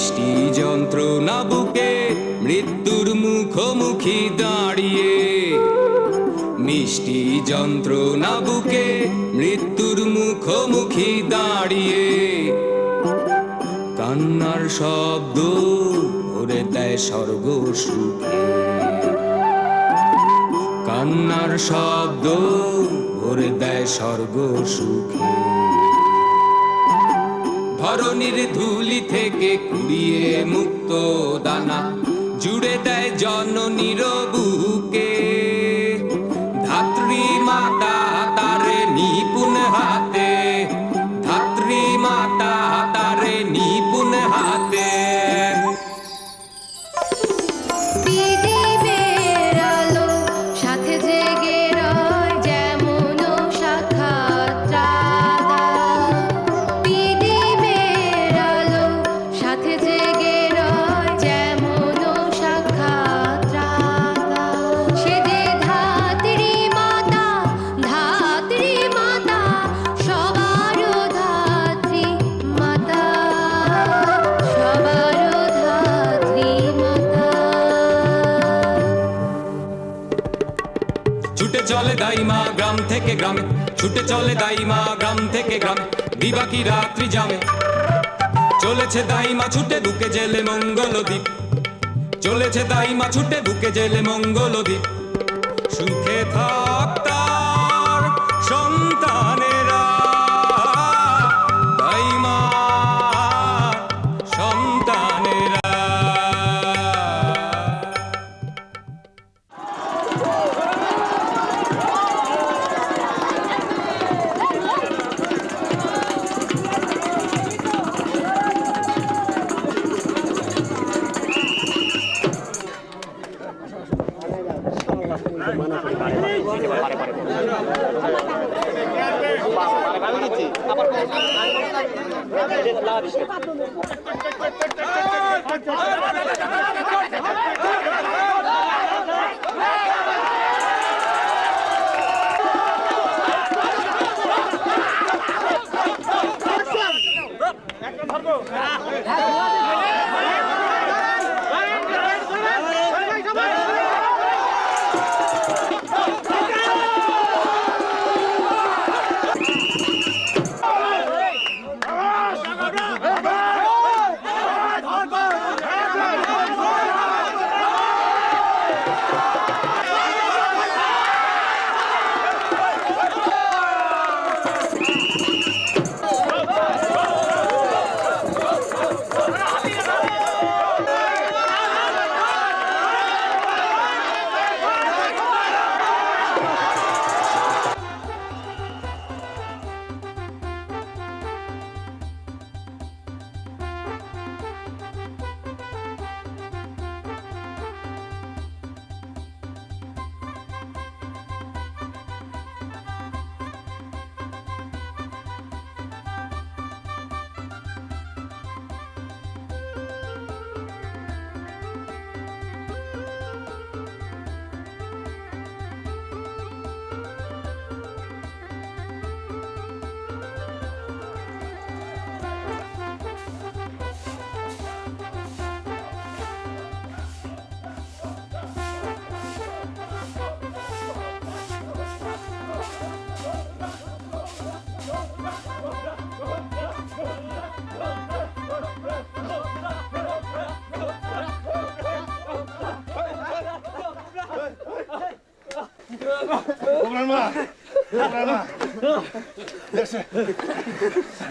মিষ্টি যন্ত্রণা বুকে মৃত্যুর মুখোমুখি দাঁড়িয়ে। মিষ্টি যন্ত্রণা বুকে মৃত্যুর মুখোমুখি দাঁড়িয়ে। কান্নার শব্দ ভরে দেয় স্বর্গ সুখে। কান্নার শব্দ ভরে দেয় স্বর্গ সুখে। ধরনীর ধুলি থেকে কুড়িয়ে মুক্ত দানা জুড়ে দেয় জননীর বুকে। চলে দাইমা গ্রাম থেকে গ্রাম বিবাকি রাত্রি জামে? চলেছে দাইমা ছুটে বুকে জেলে মঙ্গলদ্বীপ। চলেছে দাইমা ছুটে বুকে জেলে মঙ্গলদ্বীপ। সুখে থাক গোবরার মা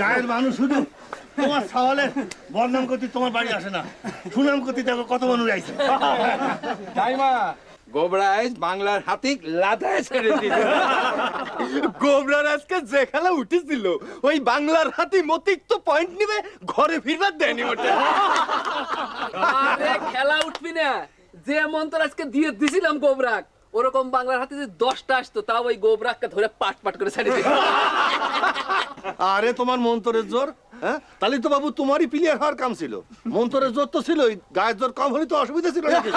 গায়ের মানুষ শুধু তোমার সওয়ালের বদনাম করতে তোমার বাড়ি আসে না। সুনাম করতে দেখো কত মানুষ আইছে। তাইমা গোবরাইজ বাংলার হাতিক লাদায় ছেড়ে দিল। গোবরার আজকে যে খেলা উঠেছিল ওই বাংলার হাতি মতিক তো পয়েন্ট নিবে ঘরে ফিরবার দেয়নি ওটা। আরে খেলা উঠবি না। যে মন্ত্র আজকে দিয়ে দিছিলাম গোবরাক ওরকম বাংলার হাতে যদি দশটা আসতো, তাও ওই গোবরাককে ধরে পাট পাট করে ছাড়িয়ে আরে, তোমার মন্তরের জোর হ্যাঁ? তো বাবু তোমারই প্লেয়ার হওয়ার কাম ছিল। জোর তো ছিল গায়ের জোর কম হলে তো অসুবিধা ছিল নাকি?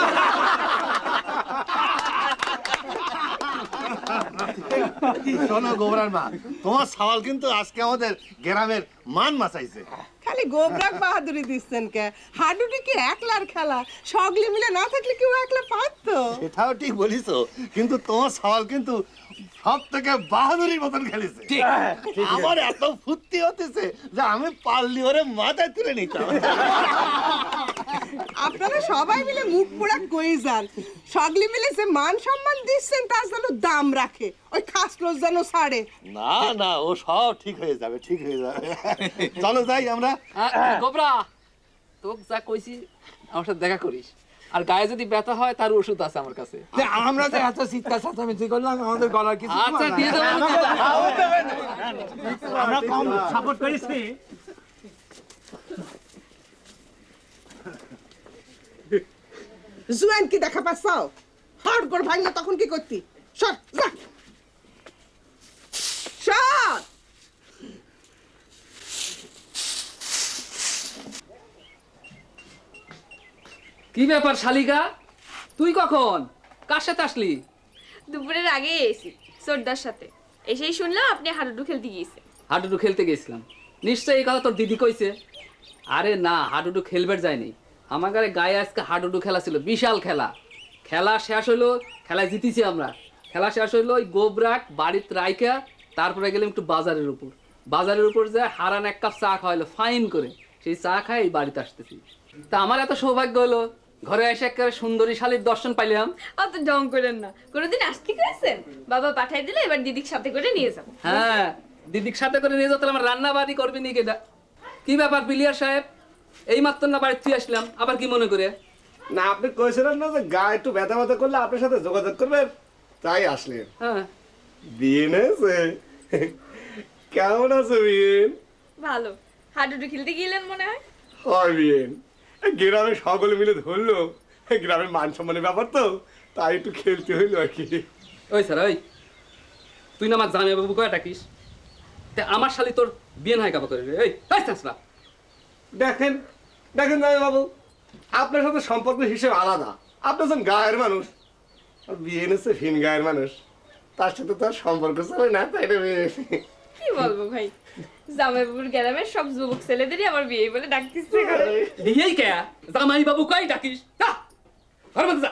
শোনো মা, তোমার সওয়াল কিন্তু আজকে আমাদের গ্রামের মান মাসাইছে খালি গোবরাক বাহাদুরি দিচ্ছেন কে? হাডুডি কি একলার খেলা? সগলি মিলে না থাকলে কেউ একলা পারতো? সেটাও ঠিক বলিস কিন্তু তোমার সওয়াল কিন্তু সব থেকে বাহাদুরির মতন খেলেছে। আমার এত ফুর্তি হতেছে যে আমি পারলি ওরে মাথায় তুলে নিতাম। আপনারা সবাই মিলে মুখ পোড়া কই যান। সগলি মিলে যে মান সম্মান দিচ্ছেন তার যেন দাম রাখে। ওই খাসলোস যেন ছাড়ে। না না ও সব ঠিক হয়ে যাবে ঠিক হয়ে যাবে। চলো যাই আমরা। গোবরা তোকে যা কইছি আমার সাথে দেখা করিস। আর গায়ে যদি ব্যথা হয় তার ওষুধ আছে আমার কাছে। আমরা যে এত চিৎকার চেঁচামেচি করলাম আমাদের গলার কিছু আচ্ছা দিয়ে দেবো আমরা কম সাপোর্ট করেছি। জুয়ান কি দেখা পাচ্ছাও হট করে ভাঙলে তখন কি করতি? সর যা সর কি ব্যাপার শালিকা? তুই কখন? কার সাথে আসলি? দুপুরের আগে এসি সর্দার সাথে। এসেই শুনলাম আপনি হাডুডু খেলতে গিয়েছে হাডুডু খেলতে গেছিলাম নিশ্চয়ই এই কথা তোর দিদি কইছে। আরে না হাডুডু খেলবার যায়নি। আমার গায়ে আজকে হাডুডু খেলা ছিল বিশাল খেলা। খেলা শেষ হলো খেলায় জিতেছি আমরা। খেলা শেষ হলো ওই গোবরাক বাড়িতে রাইকা তারপরে গেলাম একটু বাজারের উপর। বাজারের উপর যায় হারান এক কাপ চা খাওয়াইলো ফাইন করে। সেই চা খাই এই বাড়িতে আসতেছি। তা আমার এত সৌভাগ্য হলো ঘরে এসে একেবারে সুন্দরী শালীর দর্শন পাইলাম। অত ডং করেন না। কোনোদিন আসতে করেছেন বাবা পাঠাই দিলে এবার দিদির সাথে করে নিয়ে যাব। হ্যাঁ দিদির সাথে করে নিয়ে যেতে আমার রান্না বাড়ি করবি নি কেটা কি ব্যাপার পিলিয়ার সাহেব? এই মাত্র না বাড়ি তুই আসলাম আবার কি মনে করে? না আপনি কইছিলেন না যে গা একটু ব্যথা ব্যথা করলে আপনার সাথে যোগাযোগ করবেন? তাই আসলেন। হ্যাঁ। বিয়েন আছে? কেমন আছে বিয়েন ভালো। হাডুডু খেলতে গেলেন মনে হয়? হয় বিয়েন গ্রামে সকলে মিলে ধরলো। গ্রামের মান সম্মানের ব্যাপার তো তাই একটু খেলতে হইল আর কি। ওই স্যার ওই। তুই না আমার জামাই বাবু কয়ে ডাকিস। তা আমার শালি তোর বিয়ে নাই কাবা করে? রে এই এই চাষরা দেখেন দেখেন জামাই বাবু আপনার সাথে সম্পর্ক হিসেবে আলাদা। আপনি যখন গায়ের মানুষ। আর বিয়েন হচ্ছে ফিন গায়ের মানুষ। তার সাথে তো আর সম্পর্ক চলে না তাই না কি বলব ভাই? জামাইবাবুর গ্রামের সব যুবক ছেলেদেরই আমার বিয়ে বলে ডাকতিস বিয়েই কে? জামাই বাবু কই ডাকিস? যা! ঘর যা!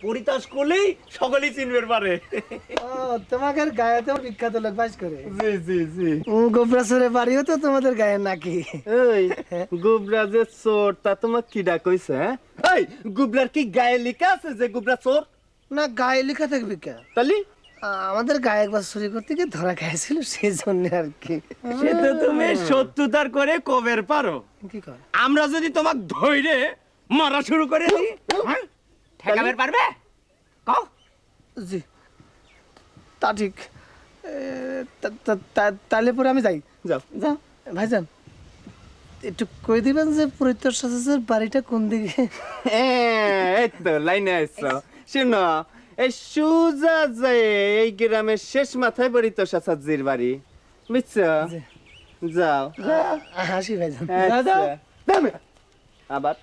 পরিতাস করলেই সকলেই চিনবে পারে। ও, তোমাদের গায়েতে বিখ্যাত লোক বাস করে। জি জি জি। গোবরাসরের বাড়িও তো তোমাদের গায়ে নাকি? এই গুবরাজের চোর তা তোমার কি ডাক কইছে হ্যাঁ? এই গুবরার কি গায়ে লেখা আছে যে গুবরা চোর? না গায়ে লেখা থাকবে কে? তালি? আমাদের গায়ে একবার চুরি করতে গিয়ে ধরা খাইছিল সেই জন্য আর কি। সে তো তুমি সত্যতার করে কবের পারো। কি কর? আমরা যদি তোমাক ধইরে মারা শুরু করে দিই হ্যাঁ? ঠেকাবের পারবে? কও। জি। তা ঠিক। তাহলে পরে আমি যাই। যাও। যাও। ভাইজান একটু কই দিবেন যে বাড়িটা কোন দিকে? এই তো লাইনে আসছো শুনো এই সুজা যে এই গ্রামের শেষ মাথায় পড়ি তো সাসাজির বাড়ি। বুঝছ? যাও। হাসি ভাইজান। আচ্ছা। আবার।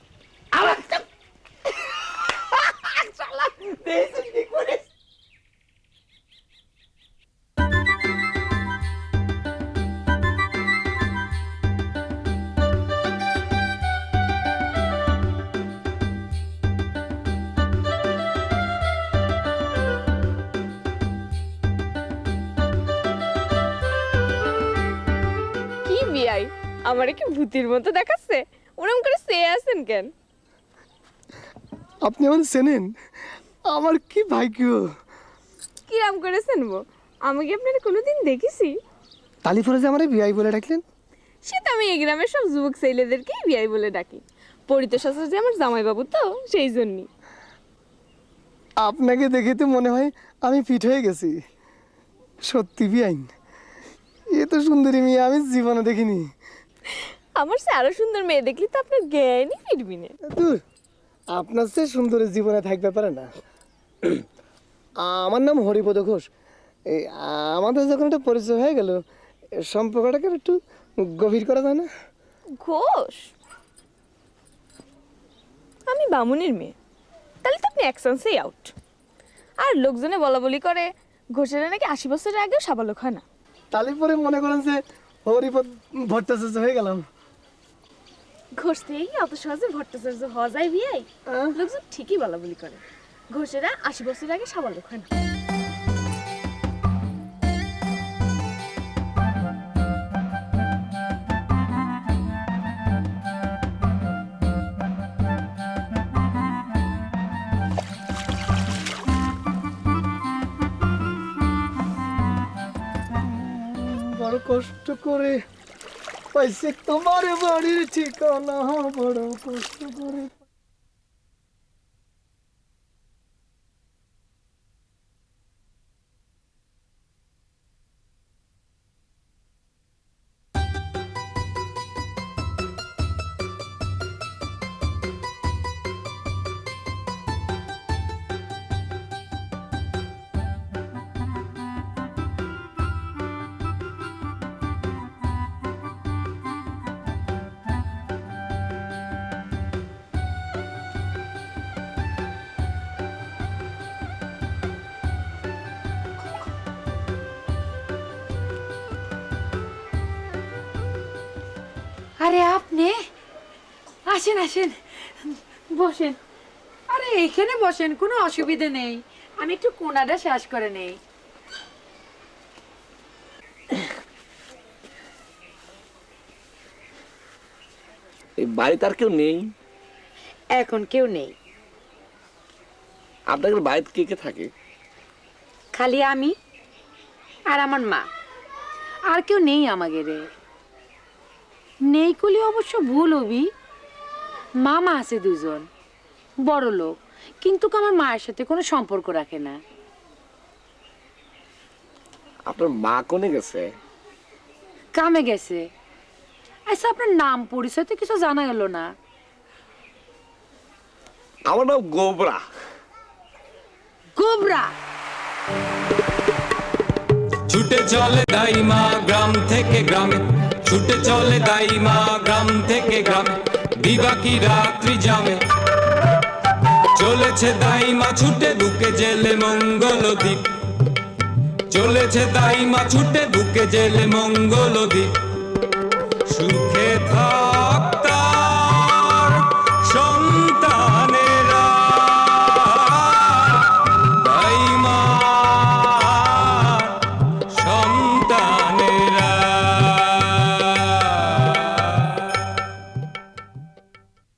আমারে কি ভূতির মতো দেখাচ্ছে? ওরম করে চেয়ে আছেন কেন? আপনি আমার চেনেন? আমার কি ভাগ্য? কিরাম করে চেনবো? আমি কি আপনার কোনোদিন দেখেছি? তালিপুরে যে আমার বিয়াই বলে ডাকলেন? সে তো আমি এই গ্রামের সব যুবক ছেলেদেরকেই বিয়াই বলে ডাকি। পরিত শাস্ত্র যে আমার জামাইবাবু তো সেই জন্যই। আপনাকে দেখে তো মনে হয় আমি ফিট হয়ে গেছি। সত্যি বিআইন। এ তো সুন্দরী মেয়ে আমি জীবনে দেখিনি। আমার সে আরও সুন্দর মেয়ে দেখলি তো আপনার জ্ঞানই ফিরবি না। দূর আপনার সে সুন্দরী জীবনে থাকতে পারে না। আমার নাম হরিপদ ঘোষ। এই আমাদের যখন একটা পরিচয় হয়ে গেল সম্পর্কটাকে একটু গভীর করা যায় না? ঘোষ? আমি বামুনের মেয়ে। তাহলে তো আপনি এক চান্সেই আউট আর লোকজনে বলা বলি করে ঘোষেরা নাকি আশি বছরের আগেও সাবালক হয় না। তাহলে পরে মনে করেন যে হরিপদ ভট্টাচার্য হয়ে গেলাম। ঘষতেই অত সহজে ভট্টাচার্য হওয়া যায় বিয়াই? লোকজন ঠিকই বলা বলি করে। ঘোষেরা আশি বছর আগে সাবালক হয় না। কষ্ট করে পাইছে তোমার বাড়ির ঠিকানা বড় কষ্ট করে আরে আপনি আসেন আসেন বসেন। আরে এখানে বসেন কোনো অসুবিধে নেই। আমি একটু কোনাটা শেষ করে নেই। এই বাড়িতে আর কেউ নেই? এখন কেউ নেই। আপনাদের বাড়িতে কে কে থাকে? খালি আমি আর আমার মা। আর কেউ নেই আমাকে রে নেই কলি অবশ্য ভুল হবি। মামা আছে দুজন বড় লোক কিন্তু আমার মায়ের সাথে কোনো সম্পর্ক রাখে না। আপনার মা কোনে গেছে? কামে গেছে। আচ্ছা আপনার নাম পরিচয় তো কিছু জানা গেল না। আমার নাম গোবরা। গোবরা! ছুটে চলে দাইমা গ্রাম থেকে গ্রামে। ছুটে চলে দাইমা, গ্রাম থেকে গ্রাম বিবাকি রাত্রি জামে। চলেছে দাইমা, ছুটে বুকে জেলে মঙ্গল দ্বীপ। চলেছে দাইমা, ছুটে বুকে জেলে মঙ্গল দ্বীপ। সুখে থাক